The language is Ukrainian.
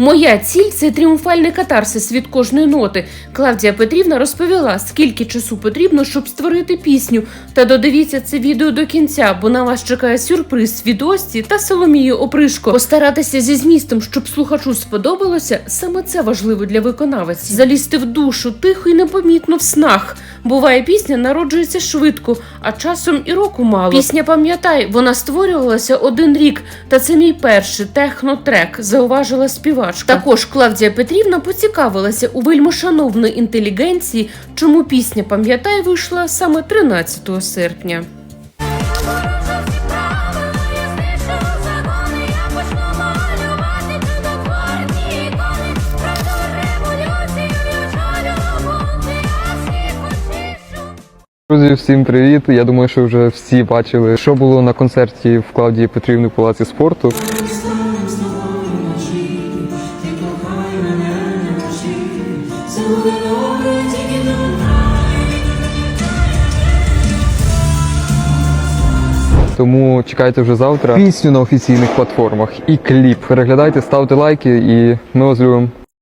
Моя ціль це тріумфальний катарсис від кожної ноти. Клавдія Петрівна розповіла, скільки часу потрібно, щоб створити пісню. Та додивіться це відео до кінця, бо на вас чекає сюрприз від Ості та Соломії Опришко. Постаратися зі змістом, щоб слухачу сподобалося, саме це важливо для виконавиці. Залізти в душу тихо і непомітно в снах. Буває, пісня народжується швидко, а часом і року мало. Пісня пам'ятай, вона створювалася один рік, та це мій перший технотрек, зауважила співачка. Також Клавдія Петрівна поцікавилася у вельмошановної інтелігенції, чому пісня пам'ятай вийшла саме 13 серпня. Друзі, всім привіт! Я думаю, що вже всі бачили, що було на концерті в Клавдії Петрівни в Палаці спорту. Тому чекайте вже завтра пісню на офіційних платформах і кліп. Переглядайте, ставте лайки, і ми вас любимо.